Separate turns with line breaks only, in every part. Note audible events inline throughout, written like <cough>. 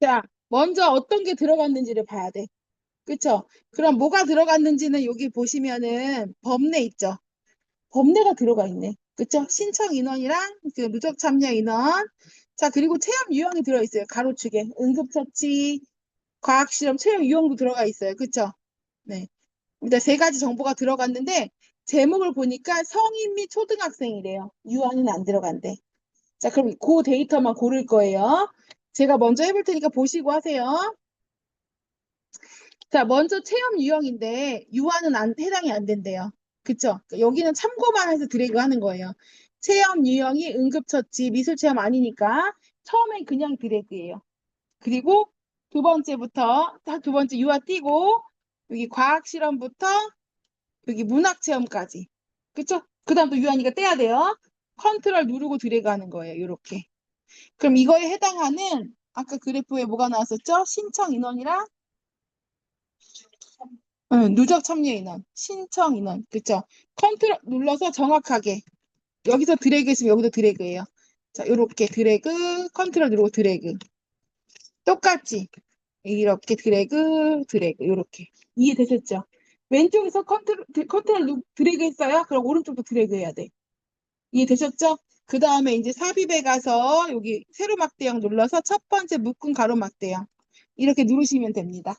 자, 먼저 어떤 게 들어갔는지를 봐야 돼. 그쵸? 그럼 뭐가 들어갔는지는 여기 보시면은 법내 있죠? 법내가 들어가 있네. 그쵸? 신청 인원이랑 그 누적 참여 인원. 자, 그리고 체험 유형이 들어있어요. 가로축에. 응급처치, 과학실험, 체험 유형도 들어가 있어요. 그쵸? 네. 일단 세 가지 정보가 들어갔는데, 제목을 보니까 성인 및 초등학생이래요. 유아는 안 들어간대. 자, 그럼 그 데이터만 고를 거예요. 제가 먼저 해볼 테니까 보시고 하세요. 자, 먼저 체험 유형인데 유아는 안, 해당이 안 된대요. 그쵸? 여기는 참고만 해서 드래그 하는 거예요. 체험 유형이 응급처치, 미술체험 아니니까 처음엔 그냥 드래그예요. 그리고 두 번째부터 딱 두 번째 유아 띄고 여기 과학실험부터 여기 문학체험까지. 그쵸? 그 다음 또 유아니까 떼야 돼요. 컨트롤 누르고 드래그 하는 거예요. 이렇게. 그럼 이거에 해당하는 아까 그래프에 뭐가 나왔었죠? 신청 인원이랑 응, 누적 참여 인원, 신청 인원, 그쵸? 컨트롤 눌러서 정확하게 여기서 드래그 있으면 여기도 드래그예요. 자, 이렇게 드래그, 컨트롤 누르고 드래그. 똑같이 이렇게 드래그, 드래그 이렇게 이해되셨죠? 왼쪽에서 컨트롤, 드- 컨트롤 누- 드래그 했어요? 그럼 오른쪽도 드래그 해야 돼. 이해되셨죠? 그 다음에 이제 삽입에 가서 여기 세로 막대형 눌러서 첫 번째 묶은 가로 막대형 이렇게 누르시면 됩니다.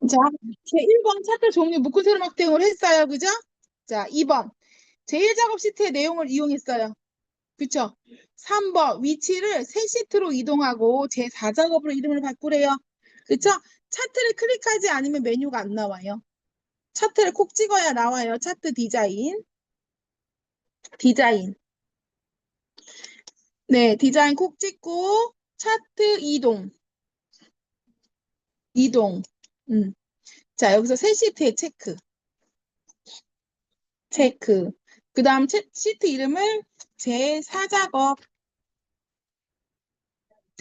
자, 제 1번 차트 종류 묶은 세로 막대형으로 했어요. 그죠? 자, 2번. 제1작업 시트의 내용을 이용했어요. 그쵸? 3번. 위치를 새 시트로 이동하고 제4작업으로 이름을 바꾸래요. 그쵸? 차트를 클릭하지 않으면 메뉴가 안 나와요. 차트를 콕 찍어야 나와요. 차트 디자인. 디자인. 네, 디자인 콕 찍고 차트 이동. 이동. 음. 자, 여기서 새 시트에 체크. 체크. 그 다음 시트 이름을 제4작업.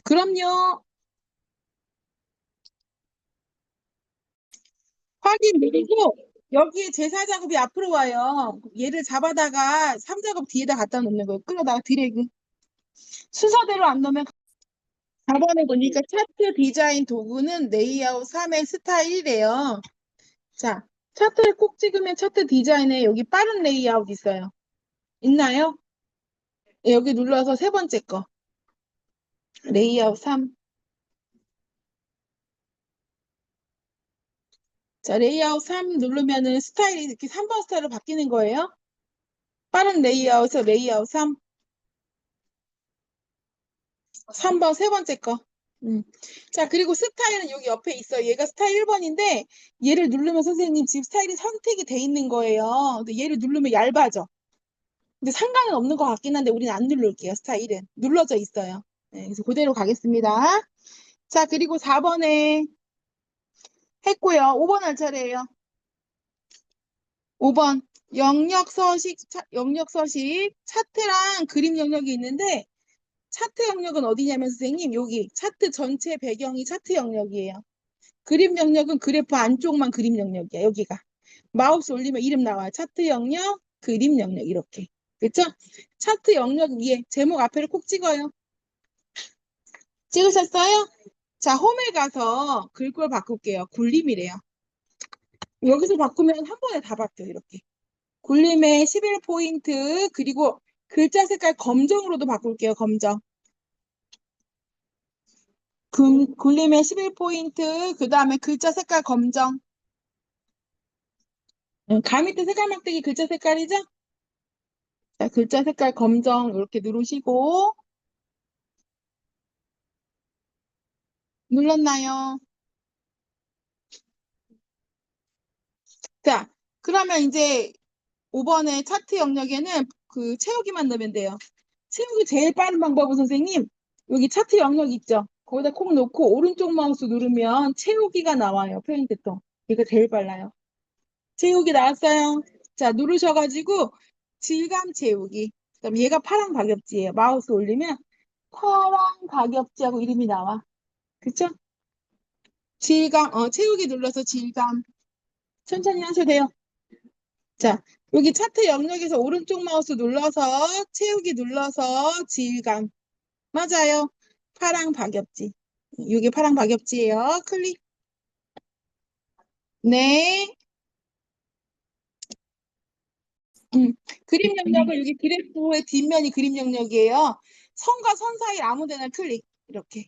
그럼요. 확인 누르고 여기에 제4작업이 앞으로 와요. 얘를 잡아다가 3작업 뒤에다 갖다 놓는 거예요. 끌어다가 드래그. 순서대로 안 넣으면 4번에 보니까 차트 디자인 도구는 레이아웃 3의 스타일이래요. 자, 차트를 꼭 찍으면 차트 디자인에 여기 빠른 레이아웃 있어요. 있나요? 예, 여기 눌러서 세 번째 거. 레이아웃 3. 자, 레이아웃 3 누르면은 스타일이 이렇게 3번 스타일로 바뀌는 거예요. 빠른 레이아웃에서 레이아웃 3. 3번 세 번째 거. 음. 자, 그리고 스타일은 여기 옆에 있어요. 얘가 스타일 1번인데 얘를 누르면 선생님 지금 스타일이 선택이 돼 있는 거예요. 근데 얘를 누르면 얇아져. 근데 상관은 없는 것 같긴 한데 우리는 안 누를게요. 스타일은. 눌러져 있어요. 네, 그래서 그대로 가겠습니다. 자, 그리고 4번에 했고요. 5번 할 차례예요. 5번 영역 서식, 차, 영역 서식 차트랑 그림 영역이 있는데 차트 영역은 어디냐면 선생님 여기 차트 전체 배경이 차트 영역이에요. 그림 영역은 그래프 안쪽만 그림 영역이야. 여기가. 마우스 올리면 이름 나와요. 차트 영역, 그림 영역 이렇게. 그쵸? 차트 영역 위에 제목 앞에를 꼭 찍어요. 찍으셨어요? 자, 홈에 가서 글꼴 바꿀게요. 굴림이래요. 여기서 바꾸면 한 번에 다 바뀌어 이렇게. 굴림의 11포인트 그리고 글자 색깔 검정으로도 바꿀게요. 검정. 굴, 굴림의 11포인트 그 다음에 글자 색깔 검정. 응, 가 밑에 색깔 막대기 글자 색깔이죠? 자, 글자 색깔 검정 이렇게 누르시고 눌렀나요? 자, 그러면 이제 5번의 차트 영역에는 그 채우기만 넣으면 돼요. 채우기 제일 빠른 방법은 선생님 여기 차트 영역 있죠? 거기다 콕 놓고 오른쪽 마우스 누르면 채우기가 나와요. 페인트통. 이거 제일 빨라요. 채우기 나왔어요. 자, 누르셔가지고 질감 채우기. 그럼 얘가 파란 가격지예요. 마우스 올리면 파란 가격지하고 이름이 나와. 그쵸? 질감, 어, 채우기 눌러서 질감. 천천히 하셔도 돼요. 자, 여기 차트 영역에서 오른쪽 마우스 눌러서 채우기 눌러서 질감. 맞아요. 파랑 박엽지. 이게 파랑 박엽지예요. 클릭. 네. 음, 그림 영역은 여기 그래프의 뒷면이 그림 영역이에요. 선과 선 사이 아무 데나 클릭. 이렇게.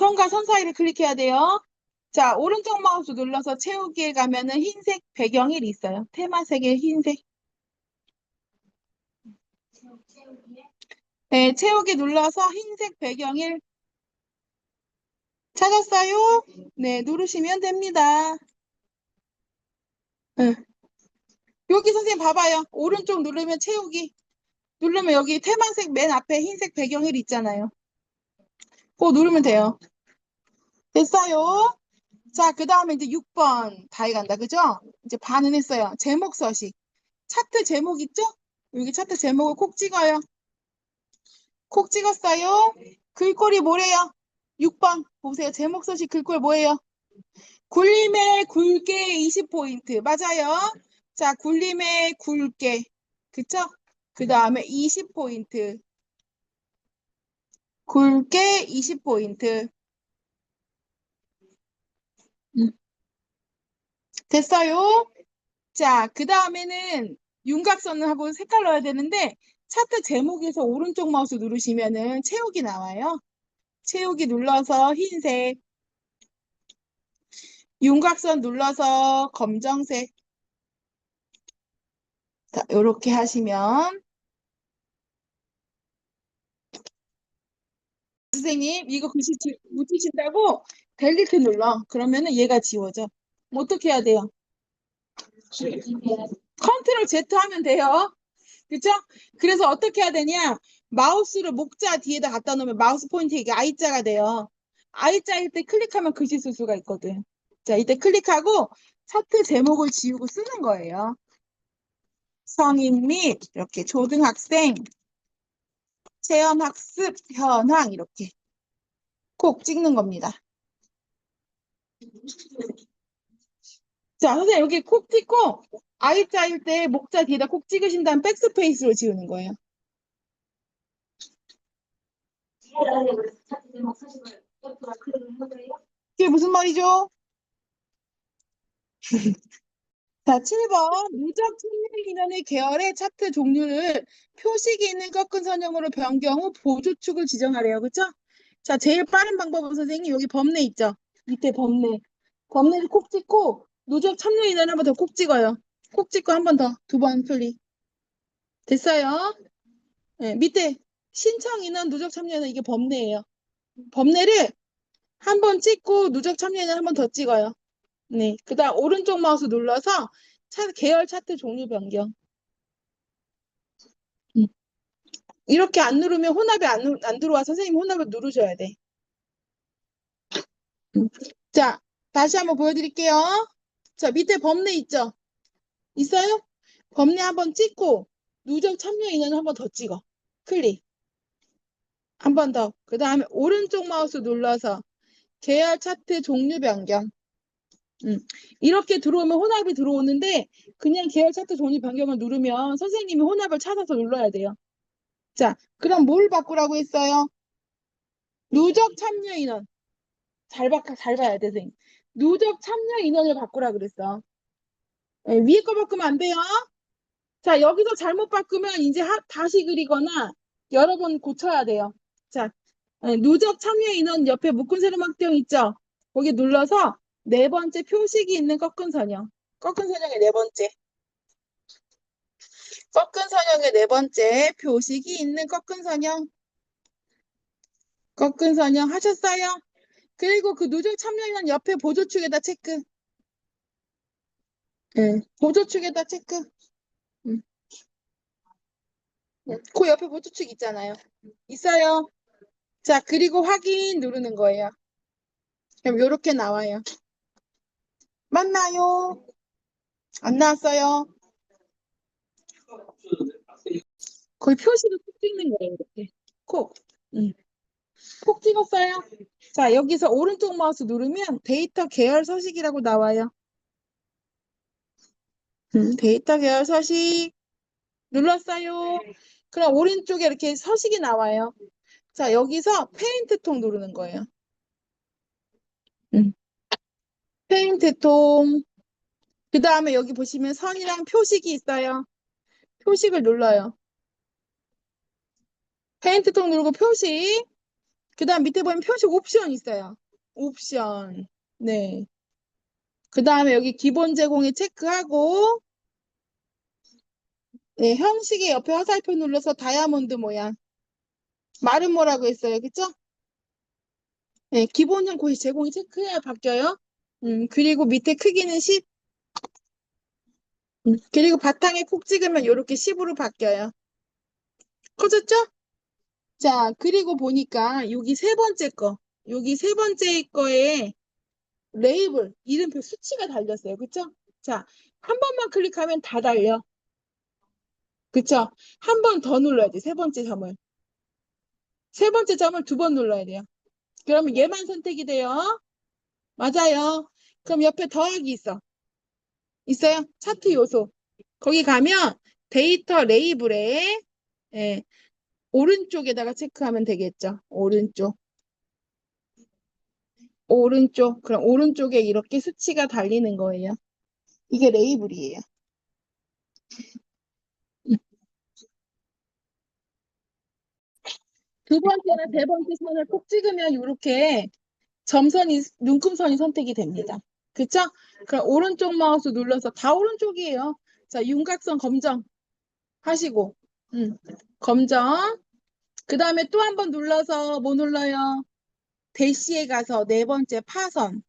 선과 선 사이를 클릭해야 돼요. 자, 오른쪽 마우스 눌러서 채우기에 가면은 흰색 배경이 있어요. 테마색의 흰색. 네, 채우기 눌러서 흰색 배경일 찾았어요? 네, 누르시면 됩니다. 네. 여기 선생님 봐봐요. 오른쪽 누르면 채우기. 누르면 여기 테마색 맨 앞에 흰색 배경일 있잖아요. 그거 누르면 돼요. 됐어요? 자, 그 다음에 이제 6번 다이 간다. 그죠? 이제 반은 했어요. 제목 서식. 차트 제목 있죠? 여기 차트 제목을 콕 찍어요. 콕 찍었어요? 글꼴이 뭐래요? 6번 보세요. 제목 서식 글꼴 뭐예요? 굴림의 굵게 20포인트. 맞아요. 자, 굴림의 굵게. 그쵸? 그 다음에 20포인트. 굵게 20포인트. 됐어요? 자, 그 다음에는 윤곽선을 하고 색깔 넣어야 되는데 차트 제목에서 오른쪽 마우스 누르시면은 채우기 나와요. 채우기 눌러서 흰색. 윤곽선 눌러서 검정색. 자, 요렇게 하시면 선생님 이거 글씨 지- 묻히신다고 델리트 눌러. 그러면은 얘가 지워져. 뭐 어떻게 해야 돼요? 컨트롤 Z 하면 돼요. 그쵸? 그래서 어떻게 해야 되냐? 마우스를 목자 뒤에다 갖다 놓으면 마우스 포인트 이게 I자가 돼요. I자일 때 클릭하면 글씨 쓸 수가 있거든. 자, 이때 클릭하고 차트 제목을 지우고 쓰는 거예요. 성인 및 이렇게 초등학생 체험학습 현황 이렇게 콕 찍는 겁니다. 자, 선생님 여기 콕 찍고 I자일 때 목자 뒤에다 콕 찍으신 다음 백스페이스로 지우는 거예요. 그게 무슨 말이죠? <laughs> 자, 7번 누적 청년 인원의 계열의 차트 종류를 표식이 있는 꺾은 선형으로 변경 후 보조축을 지정하래요. 그쵸? 자, 제일 빠른 방법은 선생님 여기 범례 있죠? 밑에 범례. 범례를 콕 찍고 누적 참여 인원 한번더콕 찍어요. 콕 찍고 한 번 더, 두번 클릭. 됐어요? 네, 밑에 신청 인원, 누적 참여 인원 이게 범례예요. 범례를 한 번 찍고 누적 참여 인원 한 번 더 찍어요. 네, 그 다음 오른쪽 마우스 눌러서 차, 계열 차트 종류 변경. 음. 이렇게 안 누르면 혼합이 안, 누- 안 들어와 선생님 혼합을 누르셔야 돼. 음. 자, 다시 한번 보여드릴게요. 자, 밑에 범례 있죠? 있어요? 범례 한번 찍고 누적 참여 인원 한번 더 찍어. 클릭. 한 번 더. 그 다음에 오른쪽 마우스 눌러서 계열 차트 종류 변경. 음, 이렇게 들어오면 혼합이 들어오는데 그냥 계열 차트 종류 변경을 누르면 선생님이 혼합을 찾아서 눌러야 돼요. 자, 그럼 뭘 바꾸라고 했어요? 누적 참여 인원. 잘 봐, 잘 봐야 돼, 선생님. 누적 참여 인원을 바꾸라 그랬어. 예, 위에 거 바꾸면 안 돼요. 자, 여기서 잘못 바꾸면 이제 하- 다시 그리거나 여러 번 고쳐야 돼요. 자, 예, 누적 참여 인원 옆에 묶은 세로 막대형 있죠? 거기 눌러서 네 번째 표식이 있는 꺾은 선형. 꺾은 선형의 네 번째. 꺾은 선형의 네 번째 표식이 있는 꺾은 선형. 꺾은 선형 하셨어요? 그리고 그 누적 참여 인원 옆에 보조축에다 체크. 예, 보조축에다 체크. 음. 음, 그 옆에 보조축 있잖아요. 있어요. 자, 그리고 확인 누르는 거예요. 그럼 이렇게 나와요. 맞나요? 안 나왔어요? 거의 표시를 콕 찍는 거예요, 이렇게. 콕. 음. 콕 찍었어요? 자, 여기서 오른쪽 마우스 누르면 데이터 계열 서식이라고 나와요. 음, 데이터 계열 서식 눌렀어요. 그럼 오른쪽에 이렇게 서식이 나와요. 자, 여기서 페인트 통 누르는 거예요. 음. 페인트 통. 그 다음에 여기 보시면 선이랑 표식이 있어요. 표식을 눌러요. 페인트 통 누르고 표식. 그 다음 밑에 보면 표식 옵션 있어요. 옵션. 네. 그 다음에 여기 기본 제공에 체크하고, 네, 형식의 옆에 화살표 눌러서 다이아몬드 모양. 말은 뭐라고 했어요? 그쵸? 네, 기본형 고시 제공이 체크해야 바뀌어요. 음, 그리고 밑에 크기는 10. 음, 그리고 바탕에 콕 찍으면 이렇게 10으로 바뀌어요. 커졌죠? 자, 그리고 보니까 여기 세 번째 거, 여기 세 번째 거에 레이블, 이름표 수치가 달렸어요. 그쵸? 자, 한 번만 클릭하면 다 달려. 그쵸? 한 번 더 눌러야 돼. 세 번째 점을. 세 번째 점을 두 번 눌러야 돼요. 그러면 얘만 선택이 돼요. 맞아요. 그럼 옆에 더하기 있어. 있어요? 차트 요소. 거기 가면 데이터 레이블에 예, 오른쪽에다가 체크하면 되겠죠. 오른쪽. 오른쪽. 그럼 오른쪽에 이렇게 수치가 달리는 거예요. 이게 레이블이에요. 두 번째나 세 번째 선을 꼭 찍으면 이렇게 점선이, 눈금선이 선택이 됩니다. 그쵸? 그럼 오른쪽 마우스 눌러서 다 오른쪽이에요. 자, 윤곽선 검정 하시고, 음, 검정. 그 다음에 또 한 번 눌러서 뭐 눌러요? 대시에 가서 네 번째 파선.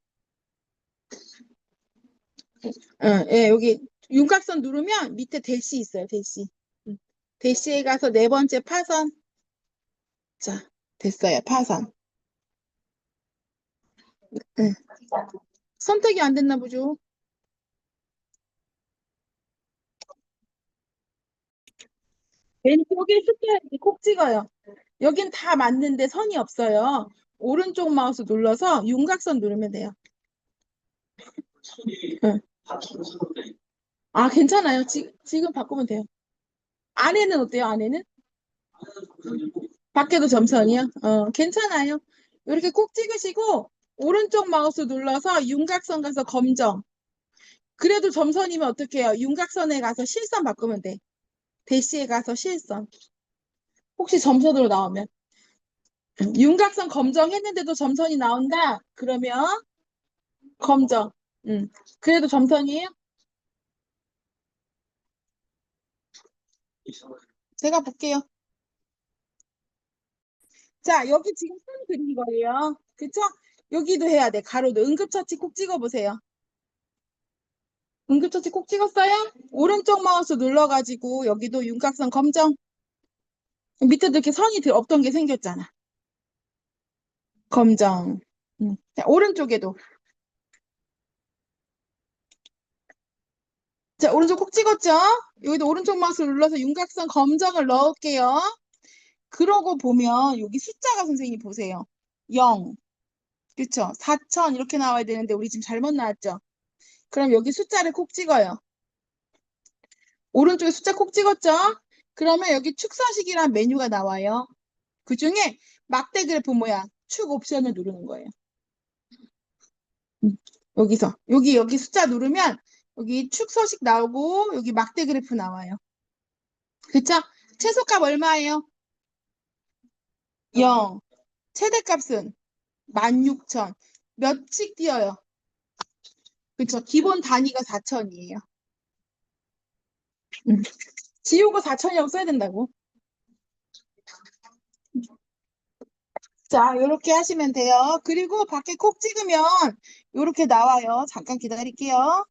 응, 예, 여기 윤곽선 누르면 밑에 대시 있어요, 대시. 음, 대시에 가서 네 번째 파선. 자, 됐어요, 파선. 응. 선택이 안 됐나 보죠? 왼쪽에 숫자 이렇게 콕 찍어요. 여긴 다 맞는데 선이 없어요. 오른쪽 마우스 눌러서 윤곽선 누르면 돼요. 응. 아, 괜찮아요. 지, 지금 바꾸면 돼요. 안에는 어때요? 안에는? 밖에도 점선이요? 어, 괜찮아요. 이렇게 꼭 찍으시고 오른쪽 마우스 눌러서 윤곽선 가서 검정. 그래도 점선이면 어떻게 해요? 윤곽선에 가서 실선 바꾸면 돼. 대시에 가서 실선. 혹시 점선으로 나오면. 음, 윤곽선 검정했는데도 점선이 나온다? 그러면 검정. 음, 그래도 점선이에요? 제가 볼게요. 자, 여기 지금 선 그린 거예요. 그쵸? 여기도 해야 돼. 가로도. 응급처치 꼭 찍어보세요. 응급처치 꼭 찍었어요? 오른쪽 마우스 눌러가지고 여기도 윤곽선 검정. 밑에도 이렇게 선이 들- 없던 게 생겼잖아. 검정. 음. 자, 오른쪽에도. 자, 오른쪽 꼭 찍었죠? 여기도 오른쪽 마우스 눌러서 윤곽선 검정을 넣을게요. 그러고 보면 여기 숫자가 선생님 보세요. 0. 그쵸? 4천 이렇게 나와야 되는데 우리 지금 잘못 나왔죠? 그럼 여기 숫자를 콕 찍어요. 오른쪽에 숫자 콕 찍었죠? 그러면 여기 축서식이란 메뉴가 나와요. 그 중에 막대 그래프 모양 축 옵션을 누르는 거예요. 음, 여기서 여기 여기 숫자 누르면 여기 축 서식 나오고 여기 막대 그래프 나와요. 그쵸? 최소값 얼마예요? 0. 최대값은 16,000. 몇씩 뛰어요? 그쵸? 기본 단위가 4천이에요. 음. 지우고 4천이라고 써야 된다고. 자, 이렇게 하시면 돼요. 그리고 밖에 콕 찍으면 이렇게 나와요. 잠깐 기다릴게요.